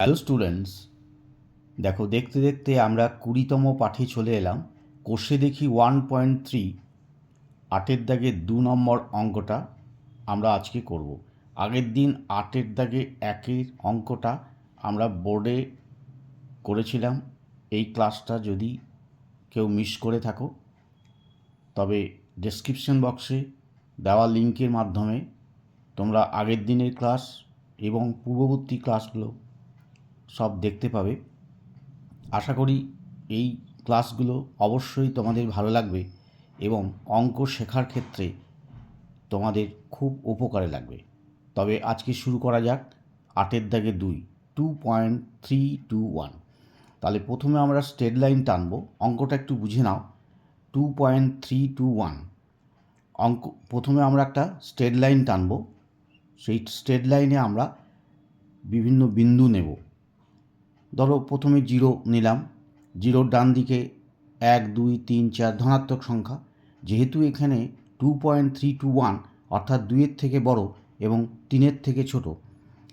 Hello students দেখো, দেখতে দেখতে আমরা কুড়িতম পাঠে চলে এলাম। কোষে দেখি ওয়ান পয়েন্ট থ্রি আটের দাগে দু নম্বর অঙ্কটা আমরা আজকে করব। আগের দিন আটের দাগে একের অঙ্কটা আমরা বোর্ডে করেছিলাম। এই ক্লাসটা যদি কেউ মিস করে থাকো, তবে ডেসক্রিপশন বক্সে দেওয়া লিঙ্কের মাধ্যমে তোমরা আগের দিনের ক্লাস এবং পূর্ববর্তী ক্লাসগুলো সব দেখতে পাবে। আশা করি এই ক্লাসগুলো অবশ্যই তোমাদের ভালো লাগবে এবং অঙ্ক শেখার ক্ষেত্রে তোমাদের খুব উপকারে লাগবে। তবে আজকে শুরু করা যাক আটের দাগে দুই two point three two one তাহলে প্রথমে আমরা স্ট্রেট লাইন টানবো। অঙ্কটা একটু বুঝে নাও। Two point three two one অঙ্ক, প্রথমে আমরা একটা স্ট্রেট লাইন টানবো। সেই স্ট্রেট লাইনে আমরা বিভিন্ন বিন্দু নেব। ধরো প্রথমে জিরো নিলাম। জিরোর ডান দিকে এক, দুই, তিন, চার ধনাত্মক সংখ্যা। যেহেতু এখানে two point three two one, অর্থাৎ দুইয়ের থেকে বড় এবং তিনের থেকে ছোট,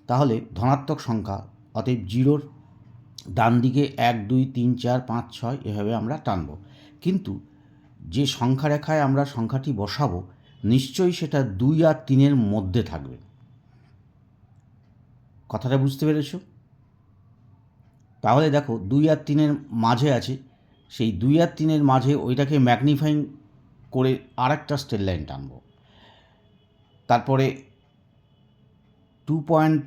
তাহলে ধনাত্মক সংখ্যা, অতএব জিরোর ডান দিকে এক, দুই, তিন, চার, পাঁচ, ছয় এভাবে আমরা টানব। কিন্তু যে সংখ্যা রেখায় আমরা সংখ্যাটি বসাবো, নিশ্চয়ই সেটা দুই আর তিনের মধ্যে থাকবে। কথাটা বুঝতে পেরেছ? তাহলে দেখো দুই আর তিনের মাঝে আছে, সেই দুই আর তিনের মাঝে ওইটাকে ম্যাগনিফাইং করে আর একটা স্টেট লাইন টানব। তারপরে টু পয়েন্ট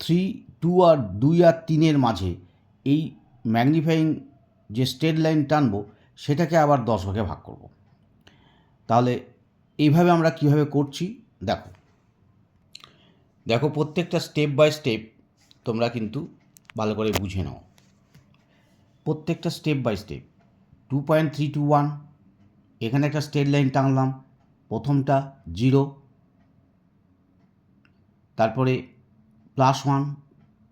থ্রি টু আর দুই আর তিনের মাঝে এই ম্যাগনিফাইং যে স্টেট লাইন টানবো, সেটাকে আবার দশ ভাগে ভাগ করব। তাহলে এইভাবে আমরা কীভাবে করছি, দেখো। দেখো প্রত্যেকটা স্টেপ বাই স্টেপ তোমরা কিন্তু ভালো করে বুঝে নাও। প্রত্যেকটা step by step two point three two one এখানে একটা স্টেট লাইন টানলাম, প্রথমটা জিরো তারপরে plus one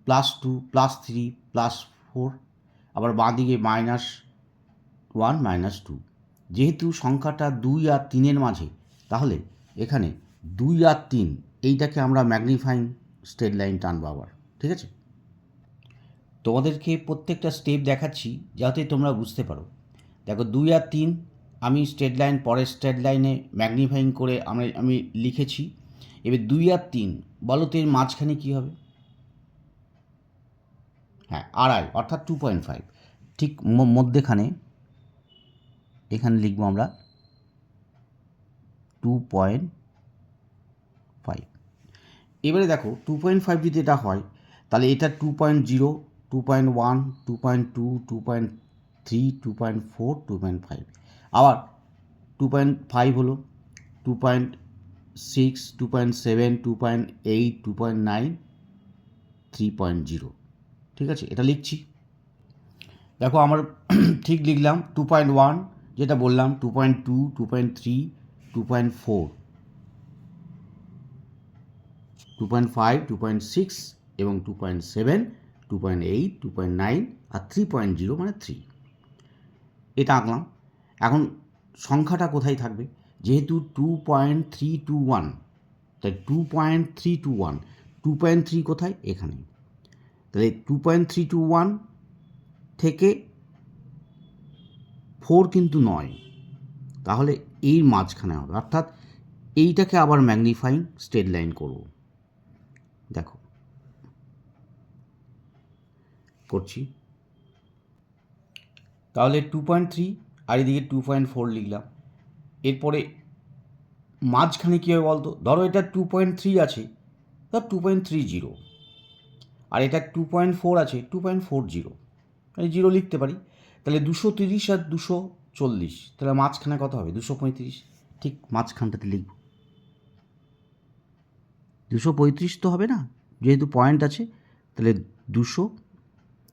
plus two plus three plus four আবার বাঁ দিকে মাইনাস ওয়ান মাইনাস টু যেহেতু সংখ্যাটা দুই আর তিনের মাঝে, তাহলে এখানে দুই আর তিন, এইটাকে আমরা ম্যাগনিফাইং স্টেট লাইন টানবো আবার, ঠিক আছে? তোমাদেরকে প্রত্যেকটা স্টেপ দেখাচ্ছি যাতে তোমরা বুঝতে পারো। দেখো, দুই আর তিন, আমি স্ট্রেট লাইন পরের স্ট্রেট লাইনে ম্যাগনিফাইং করে আমি আমি লিখেছি। এবার দুই আর তিন, বলো তো এর মাঝখানে কী হবে? হ্যাঁ আড়াই, অর্থাৎ টু পয়েন্ট ফাইভ ঠিক মধ্যেখানে এখানে লিখব আমরা টু পয়েন্ট ফাইভ এবারে দেখো টু পয়েন্ট ফাইভ যদি এটা হয়, তাহলে এটা two point zero two point one two point two two point three two point four two point five আবার টু পয়েন্ট ফাইভ হলো two point six two point seven two point eight two point nine three point zero ঠিক আছে এটা লিখছি দেখো আমার ঠিক লিখলাম টু পয়েন্ট ওয়ান যেটা বললাম two point two two point three two point four two point five two point six এবং two point seven two point eight two point nine আর থ্রি পয়েন্ট জিরো মানে থ্রি এটা আঁকলাম। এখন সংখ্যাটা কোথায় থাকবে? যেহেতু two point three two one তাই two point three two one two point three কোথায়? এখানে। তাহলে two point three two one থেকে ফোর কিন্তু নয়। তাহলে এই মাঝখানে হবে। অর্থাৎ এইটাকে আবার ম্যাগনিফাইং স্টেট লাইন করব। দেখো করছি। তাহলে টু পয়েন্ট থ্রি আর এদিকে টু পয়েন্ট ফোর লিখলাম। এরপরে মাঝখানে কী হবে বলতো? ধরো এটা টু পয়েন্ট থ্রি আছে, ধর টু পয়েন্ট থ্রি জিরো আর এটা টু পয়েন্ট ফোর আছে টু পয়েন্ট ফোর জিরো আমি জিরো লিখতে পারি। তাহলে দুশো তিরিশ আর দুশো চল্লিশ, তাহলে মাঝখানে কত হবে? দুশো পঁয়ত্রিশ। ঠিক মাঝখানটাতে লিখব। দুশো পঁয়ত্রিশ তো হবে না, যেহেতু পয়েন্ট আছে, তাহলে দুশো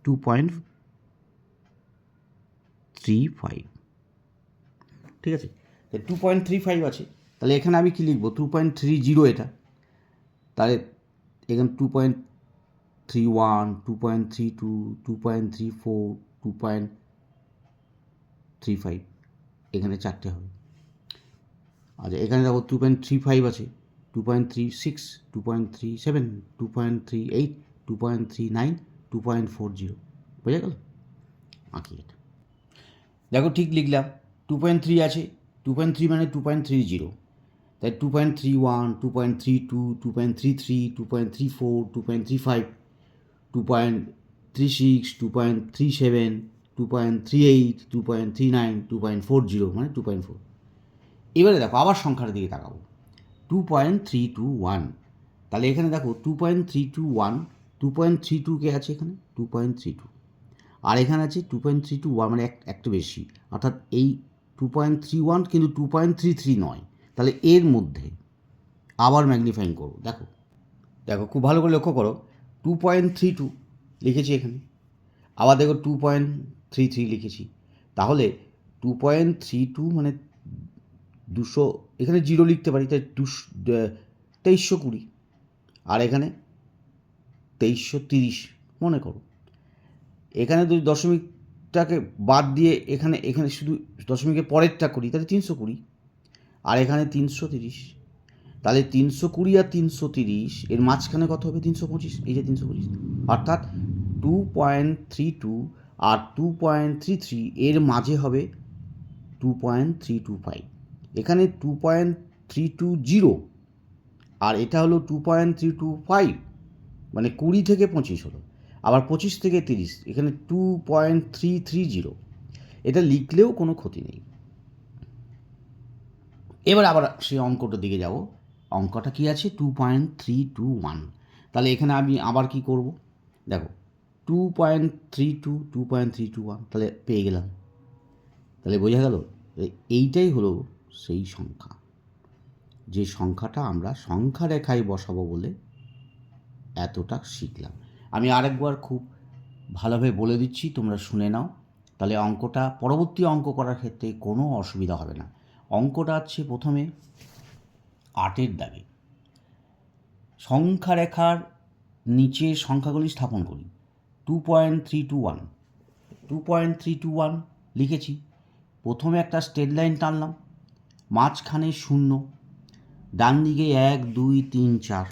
টু পয়েন্ট থ্রি ফাইভ ঠিক আছে টু পয়েন্ট থ্রি ফাইভ আছে তাহলে এখানে আমি কী লিখব টু পয়েন্ট থ্রি জিরো এটা তাহলে এখানে two point three one two point three two two point three four two point three five এখানে চারটে হবে আচ্ছা এখানে দেখো টু পয়েন্ট থ্রি ফাইভ আছে two point three six two point three seven two point three eight two point three nine two point four zero বোঝা গেল আঁকি এটা দেখো ঠিক লিখলাম টু পয়েন্ট থ্রি আছে টু পয়েন্ট থ্রি মানে টু পয়েন্ট থ্রি জিরো তাই two point three one two point three two two point three three two point three four two point three five two point three six two point three seven two point three eight two point three nine two point four zero মানে two point four এবারে দেখো আবার সংখ্যার দিকে তাকাবো two point three two one তাহলে এখানে দেখো two point three two one two point three two কে আছে এখানে? টু পয়েন্ট থ্রি টু আর এখানে আছে two point three two one মানে এক একটু বেশি। অর্থাৎ এই টু পয়েন্ট থ্রি ওয়ান কিন্তু টু পয়েন্ট থ্রি থ্রি নয়। তাহলে এর মধ্যে আবার ম্যাগনিফাইং করো দেখো। দেখো, খুব ভালো করে লক্ষ্য করো। টু পয়েন্ট থ্রি টু লিখেছি এখানে। আবার দেখো টু পয়েন্ট থ্রি থ্রি লিখেছি। তাহলে টু পয়েন্ট থ্রি টু মানে দুশো এখানে জিরো লিখতে পারি, তাই দুশো তেইশশো কুড়ি। আর এখানে তেইশশো তিরিশ, মনে করো। এখানে যদি দশমিকটাকে বাদ দিয়ে এখানে এখানে শুধু দশমিকের পরেরটা করি, তাহলে তিনশো কুড়ি। আর এখানে তিনশো তিরিশ। তাহলে তিনশো কুড়ি আর তিনশো তিরিশ, এর মাঝখানে কত হবে? তিনশো পঁচিশ। এই যে তিনশো পঁচিশ। অর্থাৎ টু পয়েন্ট থ্রি টু আর টু পয়েন্ট থ্রি থ্রি, এর মাঝে হবে two point three two five. এখানে two point three two zero, আর এটা হলো two point three two five. মানে কুড়ি থেকে পঁচিশ হলো, আবার পঁচিশ থেকে তিরিশ, এখানে two point three three zero এটা লিখলেও কোনো ক্ষতি নেই। এবার আবার সেই অঙ্কটার দিকে যাব, অঙ্কটা কি আছে? Two point three two one তাহলে এখানে আমি আবার কি করব? দেখো two point three two two point three two one তাহলে পেয়ে গেলাম। তাহলে বোঝা গেল এইটাই হলো সেই সংখ্যা। যে সংখ্যাটা আমরা সংখ্যা রেখায় বসাবো বলে এতটা শিখলাম। আমি আরেকবার খুব ভালোভাবে বলে দিচ্ছি, তোমরা শুনে নাও। তাহলে অঙ্কটা, পরবর্তী অঙ্ক করার ক্ষেত্রে কোনো অসুবিধা হবে না। অঙ্কটা হচ্ছে প্রথমে আটের দাগে। সংখ্যা রেখার নিচে সংখ্যাগুলি স্থাপন করি। Two point three two one two point three two one লিখেছি। প্রথমে একটা স্টেট লাইন টানলাম। মাঝখানে শূন্য। ডান দিকে এক, দুই, তিন, চার।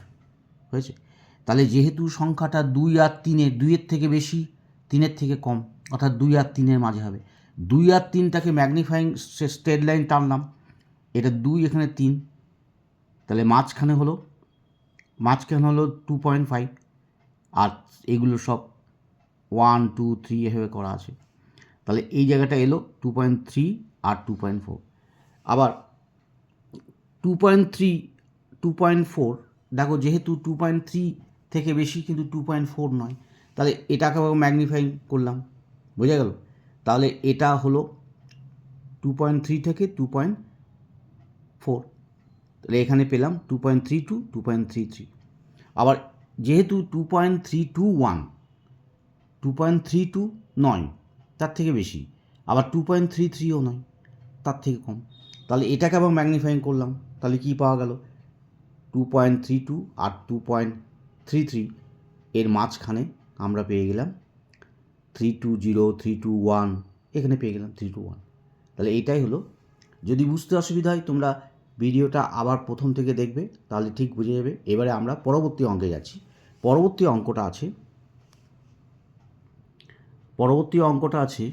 হয়েছে? তাহলে যেহেতু সংখ্যাটা দুই আর তিনের, দুইয়ের থেকে বেশি, তিনের থেকে কম, অর্থাৎ দুই আর তিনের মাঝে হবে। দুই আর তিনটাকে ম্যাগনিফাইং স্টেট লাইন টানলাম, এটা দুই, এখানে তিন। তাহলে মাঝখানে হলো মাঝখানে হলো টু পয়েন্ট ফাইভ আর এগুলো সব ওয়ান টু থ্রি এভাবে করা আছে। তাহলে এই জায়গাটা এলো টু পয়েন্ট থ্রি আর টু পয়েন্ট ফোর আবার two point three two point four দেখো যেহেতু টু পয়েন্ট থ্রি থেকে বেশি কিন্তু টু পয়েন্ট ফোর নয় তাহলে এটাকে ম্যাগনিফাইং করলাম বোঝা গেল তাহলে এটা হলো টু পয়েন্ট থ্রি থেকে টু পয়েন্ট ফোর তাহলে এখানে পেলাম two point three two two point three three আবার যেহেতু two point three two one two point three two নয় তার থেকে বেশি আবার টু পয়েন্ট থ্রি থ্রিও নয় তার থেকে কম তাহলে এটাকে আবার ম্যাগনিফাইং করলাম তাহলে কী পাওয়া গেল টু পয়েন্ট থ্রি টু আর টু পয়েন্ট থ্রি থ্রি। এর মাঝখানে আমরা পেয়ে গেলাম three two zero, three two one. এখানে পেয়ে গেলাম থ্রি টু ওয়ান। তাহলে এইটাই হলো। যদি বুঝতে অসুবিধা হয়, তোমরা ভিডিওটা আবার প্রথম থেকে দেখবে, তাহলে ঠিক বুঝে যাবে। এবারে আমরা পরবর্তী অঙ্কে যাচ্ছি। পরবর্তী অঙ্কটা আছে, পরবর্তী অঙ্কটা আছে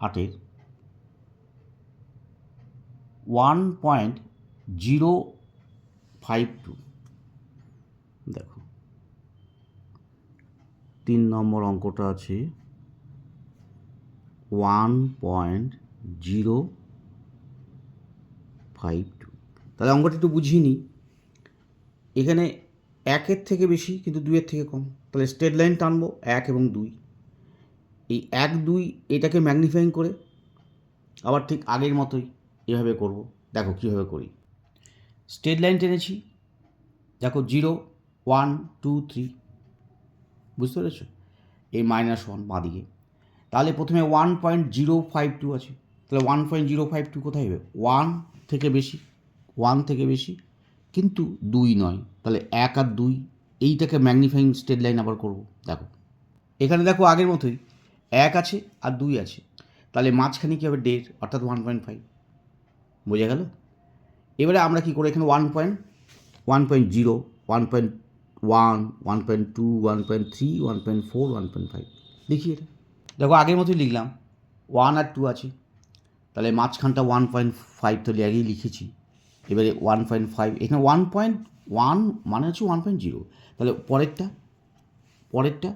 আটের। One point zero five two. দেখো। তিন নম্বর অঙ্কটা আছে। One point zero five two. তাহলে অঙ্কটা একটু বুঝিয়ে নিই। এখানে একের থেকে বেশি, কিন্তু দুইয়ের থেকে কম। তাহলে স্টেট লাইন টানবো, এক এবং দুই। এই এক, দুই এটাকে ম্যাগনিফাইং করে আবার ঠিক আগের মতোই এভাবে করব। দেখো কীভাবে করি। স্টেট লাইন টেনেছি। দেখো জিরো ওয়ান, টু, থ্রি। বুঝতে পেরেছ? এই মাইনাস ওয়ান বাঁদিকে। তাহলে প্রথমে one point zero five two আছে। তাহলে one point zero five two কোথায় হবে? ওয়ান থেকে বেশি। ওয়ান থেকে বেশি। কিন্তু দুই নয়। তাহলে এক আর দুই, এইটাকে ম্যাগনিফাইং স্টেট লাইন আবার করব। দেখো। এখানে দেখো আগের মতোই এক আছে আর দুই আছে। তাহলে মাঝখানে কী হবে? দেড়, অর্থাৎ ওয়ান পয়েন্ট ফাইভ বোঝা গেল? এবারে আমরা কী করে এখানে one point one point zero one point one one point two one point three one point four one point five দেখি এটা দেখো আগের মতোই লিখলাম ওয়ান আর টু আছে তাহলে মাঝখানটা ওয়ান পয়েন্ট ফাইভ তো আগেই লিখেছি এবারে ওয়ান পয়েন্ট ফাইভ এখানে ওয়ান পয়েন্ট ওয়ান মানে হচ্ছে ওয়ান পয়েন্ট জিরো তাহলে পরেরটা পরেরটা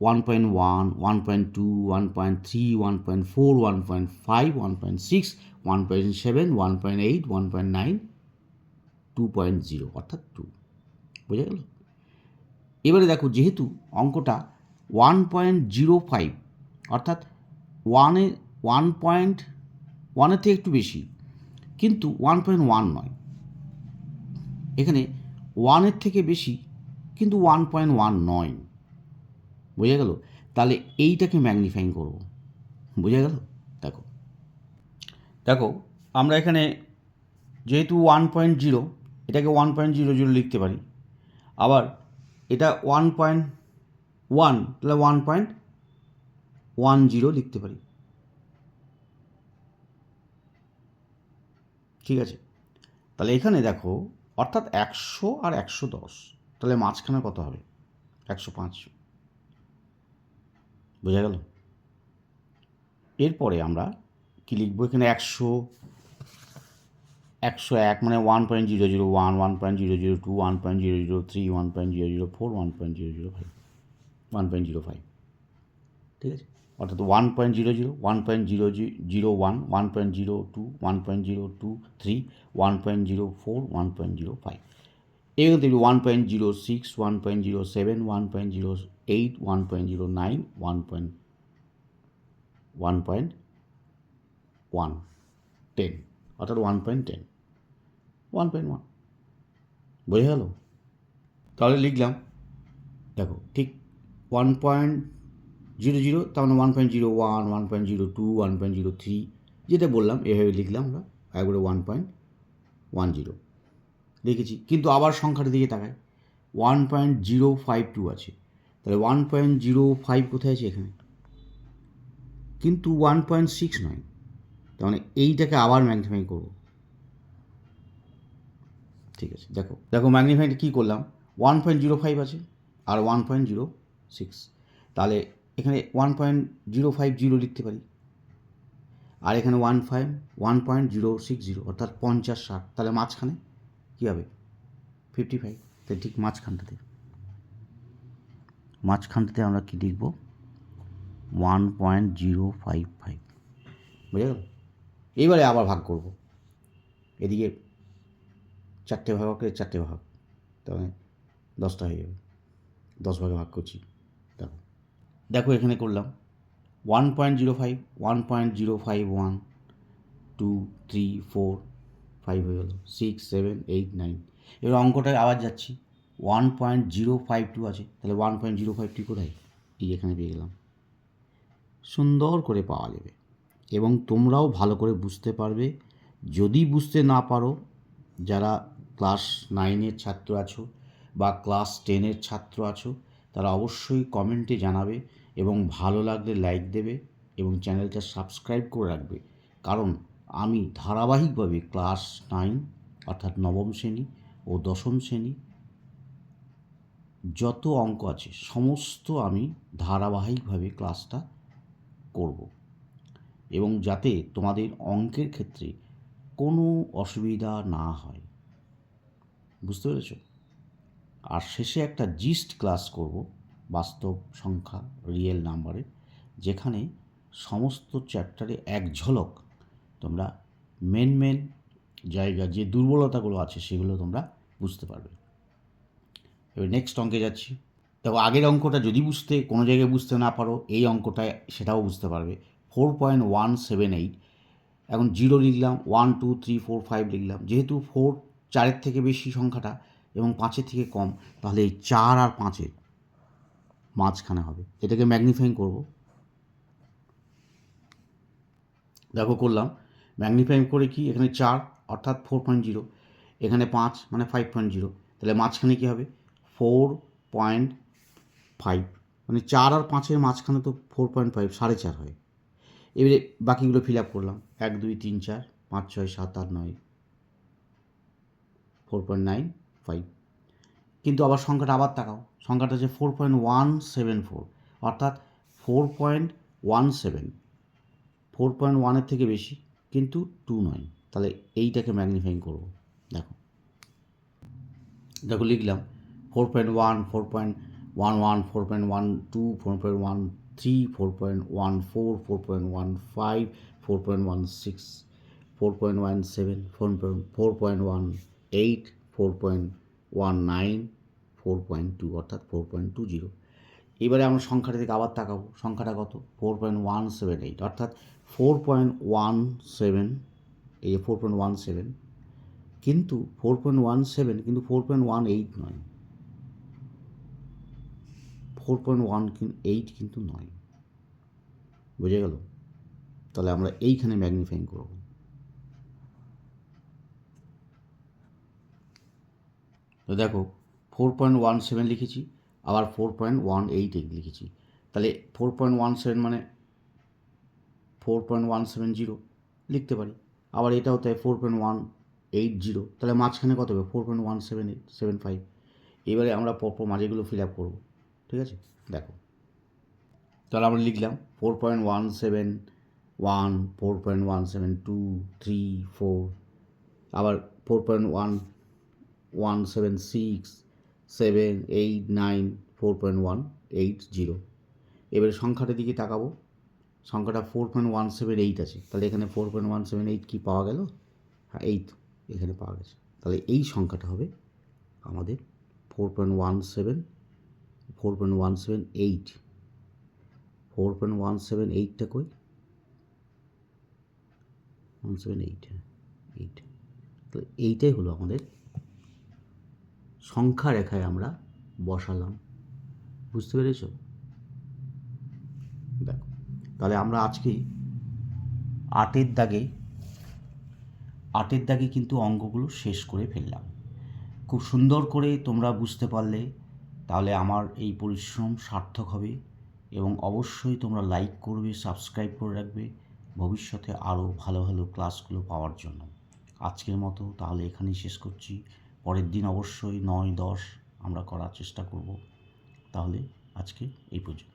one point one one point two one point three one point four one point five one point six one point seven one point eight one point nine two point zero অর্থাৎ two বোঝা গেল? এবারে দেখো, যেহেতু অঙ্কটা one point zero five অর্থাৎ ওয়ানে one point ওয়ানের থেকে একটু বেশি, কিন্তু ওয়ান পয়েন্ট ওয়ান নয়। এখানে ওয়ানের থেকে বেশি, কিন্তু ওয়ান পয়েন্ট ওয়ান নয়। বোঝা গেল? তাহলে এইটাকে ম্যাগনিফাইং করব। বোঝা গেল? দেখো। দেখো, আমরা এখানে যেহেতু ওয়ান পয়েন্ট জিরো এটাকে ওয়ান পয়েন্ট জিরো জিরো লিখতে পারি। আবার এটা ওয়ান পয়েন্ট ওয়ান তাহলে ওয়ান পয়েন্ট ওয়ান জিরো লিখতে পারি। ঠিক আছে? তাহলে এখানে দেখো, অর্থাৎ একশো আর একশো দশ, তাহলে মাঝখানে কত হবে? একশো পাঁচ। বোঝা গেল? এরপরে আমরা কী লিখব? এখানে একশো একশো এক মানে one point zero zero one one point zero zero two one point zero zero three one point zero zero four one point zero zero five one point zero five ঠিক আছে অর্থাৎ one point zero zero one point zero zero one one point zero two one point zero two three one point zero four one point zero five এখানে দেখবি one point zero six one point zero seven one point zero eight one point zero nine one point one point one ten অর্থাৎ one point ten one point one বোঝা গেল? তাহলে লিখলাম, দেখো, ঠিক one point zero zero তার মানে one point zero one one point zero two one point zero three যেটা বললাম, এভাবে লিখলাম আমরা, একবারে ওয়ান পয়েন্ট ওয়ান জিরো লিখেছি কিন্তু আবার সংখ্যাটা দিকে তাকায় one point zero five two আছে। তাহলে ওয়ান পয়েন্ট জিরো ফাইভ কোথায় আছে এখানে? কিন্তু ওয়ান পয়েন্ট সিক্স নয়। তার মানে এইটাকে আবার ম্যাগনিফাই করব। ঠিক আছে, দেখো দেখো ম্যাগনিফাইটা কী করলাম? ওয়ান পয়েন্ট জিরো ফাইভ আছে আর ওয়ান পয়েন্ট জিরো সিক্স তাহলে এখানে one point zero five zero লিখতে পারি। আর এখানে one five one point zero six zero অর্থাৎ পঞ্চাশ ষাট। তাহলে মাঝখানে কী হবে? ফিফটি ফাইভ তাই ঠিক মাঝখানটাতে। মাঝখানটাতে আমরা কী লিখব? One point zero five five বুঝে গেল? এইবারে আবার ভাগ করব। এদিকে চারটে ভাগ করে চারটে ভাগ তাহলে দশটা হয়ে যাবে। দশ ভাগে ভাগ করছি। দেখো দেখো এখানে করলাম one point zero five one point zero five one two three four five হয়ে গেলো। সিক্স সেভেন এইট নাইন এবার অঙ্কটায় আবার যাচ্ছি। One point zero five two আছে। তাহলে one point zero five two কোথায়? এই এখানে পেয়ে গেলাম। সুন্দর করে পাওয়া যাবে। এবং তোমরাও ভালো করে বুঝতে পারবে। যদি বুঝতে না পারো, যারা ক্লাস নাইনের ছাত্র আছো বা ক্লাস টেনের ছাত্র আছো, তারা অবশ্যই কমেন্টে জানাবে এবং ভালো লাগলে লাইক দেবে এবং চ্যানেলটা সাবস্ক্রাইব করে রাখবে। কারণ আমি ধারাবাহিকভাবে ক্লাস নাইন অর্থাৎ নবম শ্রেণি ও দশম শ্রেণি যত অঙ্ক আছে, সমস্ত আমি ধারাবাহিকভাবে ক্লাসটা করব। এবং যাতে তোমাদের অঙ্কের ক্ষেত্রে কোনো অসুবিধা না হয়। বুঝতে পেরেছ? আর শেষে একটা জিস্ট ক্লাস করব, বাস্তব সংখ্যা রিয়েল নাম্বারে যেখানে সমস্ত চ্যাপ্টারে এক ঝলক তোমরা মেন মেন জায়গা, যে দুর্বলতাগুলো আছে সেগুলো তোমরা বুঝতে পারবে। এবার নেক্সট অঙ্কে যাচ্ছি। দেখো, আগের অঙ্কটা যদি বুঝতে, কোনো জায়গায় বুঝতে না পারো, এই অঙ্কটায় সেটাও বুঝতে পারবে। Four point one seven eight এখন জিরো লিখলাম one two three four five লিখলাম। যেহেতু ফোর চারের থেকে বেশি সংখ্যাটা এবং পাঁচের থেকে কম, তাহলে এই চার আর পাঁচের মাঝখানে হবে। এটাকে ম্যাগনিফাইং করব। দেখো করলাম। ম্যাগনিফাইং করে কি? এখানে চার, অর্থাৎ ফোর পয়েন্ট জিরো এখানে পাঁচ মানে ফাইভ পয়েন্ট জিরো তাহলে মাঝখানে কী হবে? ফোর পয়েন্ট ফাইভ মানে চার আর পাঁচের মাঝখানে তো ফোর পয়েন্ট ফাইভ সাড়ে চার হয়। এবারে বাকিগুলো ফিল আপ করলাম। এক, দুই, তিন, চার, পাঁচ, ছয়, সাত, আট, নয় ফোর পয়েন্ট নাইন ফাইভ কিন্তু আবার সংখ্যাটা আবার তাকাও সংখ্যাটা হচ্ছে four point one seven four অর্থাৎ four point one seven four point ওয়ানের থেকে বেশি কিন্তু টু নয় তাহলে এইটাকে ম্যাগনিফাইং করব দেখো দেখো লিখলাম four point one four point one one four point one two four point one three four point one four four point one five four point one six four point one seven four point four point one eight four point one nine four point two অর্থাৎ four point two zero এবারে আমরা সংখ্যাটা থেকে আবার তাকাবো। সংখ্যাটা কত? Four point one seven eight অর্থাৎ ফোর পয়েন্ট ওয়ান সেভেন এই যে ফোর পয়েন্ট ওয়ান সেভেন কিন্তু ফোর পয়েন্ট ওয়ান সেভেন কিন্তু ফোর পয়েন্ট ওয়ান এইট নয়। ফোর পয়েন্ট ওয়ান এইট কিন্তু নয়। বুঝে গেল? তাহলে আমরা এইখানে ম্যাগনিফাইং করব। তো দেখো ফোর পয়েন্ট ওয়ান সেভেন লিখেছি, আবার ফোর পয়েন্ট ওয়ান এইট লিখেছি। তাহলে ফোর পয়েন্ট ওয়ান সেভেন মানে four point one seven zero লিখতে পারি। আবার এটাও তাই four point one eight zero তাহলে মাঝখানে কত হবে? Four point one seven eight seven five এবারে আমরা পরপর মাঝেগুলো ফিল আপ করব, ঠিক আছে? দেখো। তাহলে আমরা লিখলাম four point one seven one four point one seven two three four আবার four point one one seven six seven eight nine four point one eight zero এবারে সংখ্যাটার দিকে তাকাবো। সংখ্যাটা four point one seven eight আছে। তাহলে এখানে four point one seven eight কী পাওয়া গেল? হ্যাঁ এই তো এখানে পাওয়া গেছে। তাহলে এই সংখ্যাটা হবে আমাদের four point one seven four point one seven eight four point one seven এইটটা কই? ওয়ান সেভেন এইট এইট তো এইটাই হলো আমাদের সংখ্যা রেখায় আমরা বসালাম। বুঝতে পেরেছ? দেখো, তাহলে আমরা আজকে আটের দাগে আটের দাগে কিন্তু অঙ্কগুলো শেষ করে ফেললাম। খুব সুন্দর করে তোমরা বুঝতে পারলে, তাহলে আমার এই পরিশ্রম সার্থক হবে এবং অবশ্যই তোমরা লাইক করবে সাবস্ক্রাইব করে রাখবে ভবিষ্যতে আরও ভালো ভালো ক্লাসগুলো পাওয়ার জন্য। আজকের মতো তাহলে এখানেই শেষ করছি। পরের দিন অবশ্যই নয় দশ আমরা করার চেষ্টা করব। তাহলে আজকে এই পর্যন্ত।